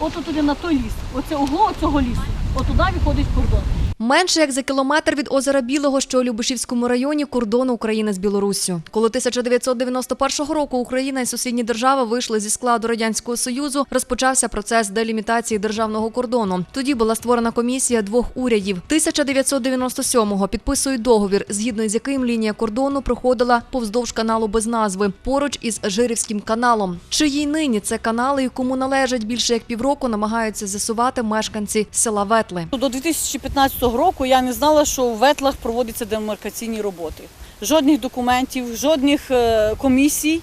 от туди на той ліс. Оце угло цього лісу. От туди виходить кордон. Менше як за кілометр від озера Білого, що у Любешівському районі, кордону України з Білоруссю. Коли 1991 року Україна і сусідні держави вийшли зі складу радянського союзу, розпочався процес делімітації державного кордону. Тоді була створена комісія двох урядів. 1997-го підписують договір, згідно з яким лінія кордону проходила повздовж каналу без назви, поруч із Жирівським каналом. Чиї нині це канали і кому належать більше як півроку, намагаються з'ясувати мешканці села Ветли. До 2015 року я не знала, що в ветлах проводяться демаркаційні роботи. Жодних документів, жодних е, комісій.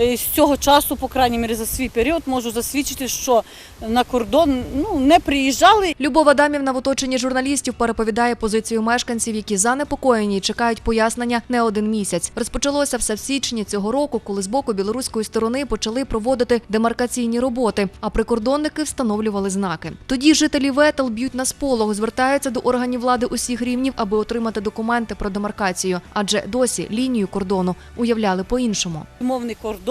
Е, З цього часу, по крайній мірі, за свій період можу засвідчити, що на кордон ну, не приїжджали. Любов Адамівна в оточенні журналістів переповідає позицію мешканців, які занепокоєні і чекають пояснення не один місяць. Розпочалося все в січні цього року, коли з боку білоруської сторони почали проводити демаркаційні роботи, а прикордонники встановлювали знаки. Тоді жителі Ветел б'ють на сполох, звертаються до органів влади усіх рівнів, аби отримати документи про демаркацію, адже досі лінію кордону уявляли по-іншому. Мовний кордон,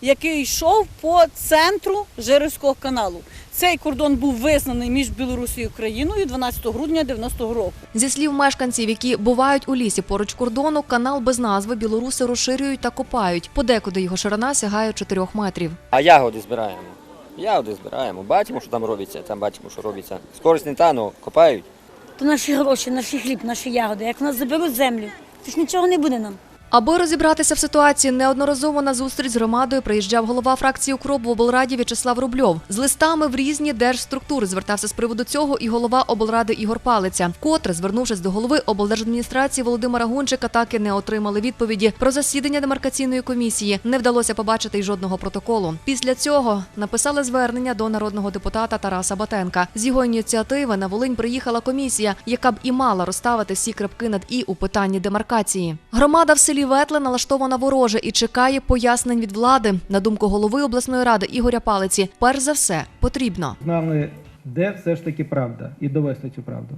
який йшов по центру Жирівського каналу. Цей кордон був визнаний між Білорусією і Україною 12 грудня 90-го року. Зі слів мешканців, які бувають у лісі поруч кордону, канал без назви білоруси розширюють та копають. Подекуди його ширина сягає 4 метрів. А ягоди збираємо. Ягоди збираємо. Бачимо, що там робиться, там бачимо, що робиться. Скорість не та, ну копають. То наші гроші, наші хліб, наші ягоди. Як нас заберуть землю, то ж нічого не буде нам. Аби розібратися в ситуації, неодноразово на зустріч з громадою приїжджав голова фракції «Укроп» в облраді В'ячеслав Рубльов. З листами в різні держструктури звертався з приводу цього і голова облради Ігор Палиця. Вкотре, звернувшись до голови облдержадміністрації Володимира Гунчика, так і не отримали відповіді про засідання демаркаційної комісії. Не вдалося побачити й жодного протоколу. Після цього написали звернення до народного депутата Тараса Батенка. З його ініціативи на Волинь приїхала комісія, яка б і мала розставити всі крапки над і у питанні демаркації. Громада в селі Ветле налаштована вороже і чекає пояснень від влади. На думку голови обласної ради Ігоря Палиці, перш за все потрібно. знали, де все ж таки правда, і довести цю правду.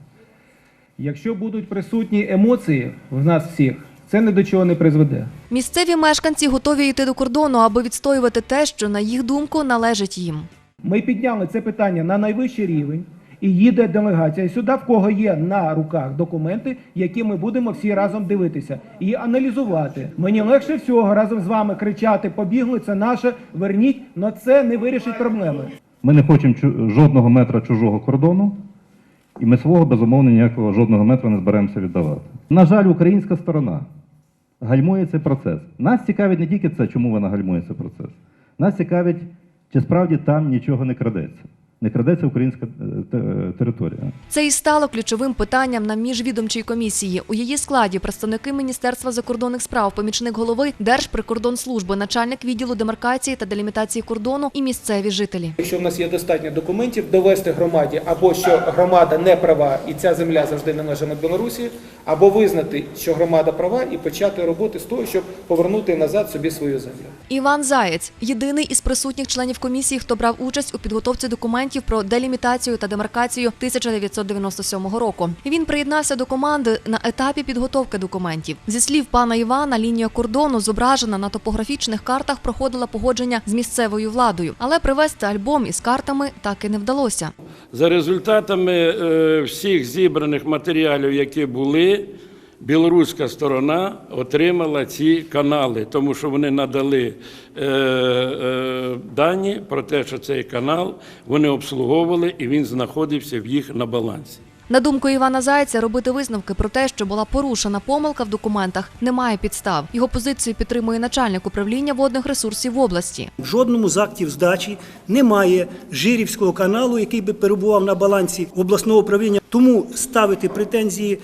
Якщо будуть присутні емоції в нас всіх, це ні до чого не призведе. Місцеві мешканці готові йти до кордону, аби відстоювати те, що на їх думку належить їм. Ми підняли це питання на найвищий рівень, і їде делегація сюди, в кого є на руках документи, які ми будемо всі разом дивитися і аналізувати. Мені легше всього разом з вами кричати: побігли, це наше, верніть, але це не вирішить проблеми. Ми не хочемо жодного метра чужого кордону, і ми свого безумовно ніякого жодного метра не зберемося віддавати. На жаль, українська сторона гальмує цей процес. Нас цікавить не тільки це, чому вона гальмує цей процес. Нас цікавить, чи справді там нічого не крадеться. Не крадеться українська е, територія. Це і стало ключовим питанням на міжвідомчій комісії. У її складі представники Міністерства закордонних справ, помічник голови Держприкордонслужби, начальник відділу демаркації та делімітації кордону і місцеві жителі. Якщо в нас є достатньо документів, довести громаді або що громада не права і ця земля завжди належить Білорусі, або визнати, що громада права, і почати роботи з того, щоб повернути назад собі свою землю. Іван Заєць єдиний із присутніх членів комісії, хто брав участь у підготовці документів про делімітацію та демаркацію 1997 року. Він приєднався до команди на етапі підготовки документів. Зі слів пана Івана, лінія кордону зображена на топографічних картах проходила погодження з місцевою владою, але привезти альбом із картами так і не вдалося. За результатами е, всіх зібраних матеріалів, які були, білоруська сторона отримала ці канали, тому що вони надали е, е, дані про те, що цей канал вони обслуговували і він знаходився в їх на балансі. На думку Івана Зайця, робити висновки про те, що була порушена помилка в документах, немає підстав. Його позицію підтримує начальник управління водних ресурсів в області. В жодному з актів здачі немає Жирівського каналу, який би перебував на балансі обласного управління. Тому ставити претензії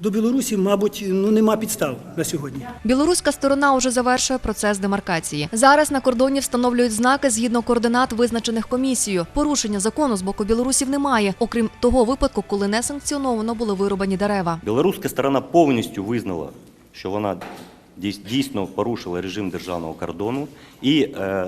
до Білорусі, мабуть, ну нема підстав на сьогодні. Білоруська сторона уже завершує процес демаркації. Зараз на кордоні встановлюють знаки згідно координат, визначених комісією. Порушення закону з боку білорусів немає, окрім того випадку, коли несанкціоновано були вирубані дерева. Білоруська сторона повністю визнала, що вона дійс- дійсно порушила режим державного кордону, і е,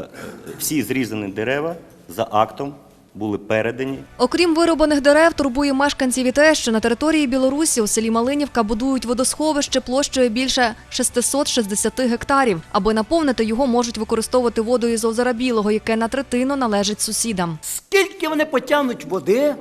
всі зрізані дерева за актом були передані Окрім вирубаних дерев, турбує мешканців і те, що на території Білорусі у селі Малинівка будують водосховище площею більше 660 гектарів. Аби наповнити його, можуть використовувати воду із озера Білого, яке на третину належить сусідам. Скільки вони потягнуть води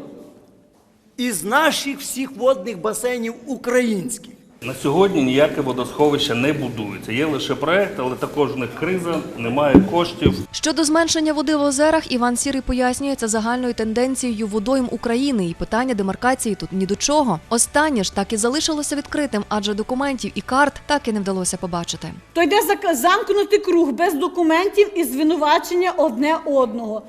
із наших всіх водних басейнів українських? На сьогодні ніяке водосховище не будується. Є лише проект, але також в них криза, немає коштів. Щодо зменшення води в озерах, Іван Сірий пояснює це загальною тенденцією водойм України, і питання демаркації тут ні до чого. Останнє ж так і залишилося відкритим, адже документів і карт так і не вдалося побачити. То йде замкнутий круг без документів і звинувачення одне одного.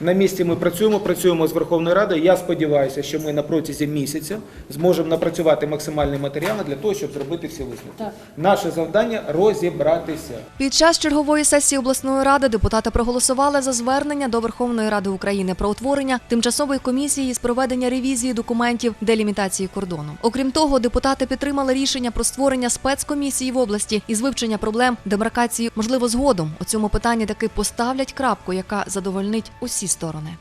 На місці ми працюємо, працюємо з Верховною Радою. Я сподіваюся, що ми на протязі місяця зможемо напрацювати максимальні матеріали для того, щоб зробити всі висновки. Наше завдання розібратися. Під час чергової сесії обласної ради депутати проголосували за звернення до Верховної Ради України про утворення тимчасової комісії з проведення ревізії документів делімітації кордону. Окрім того, депутати підтримали рішення про створення спецкомісії в області із вивчення проблем демаркації. Можливо, згодом у цьому питанні таки поставлять крапку, яка задовольнить усі сторони.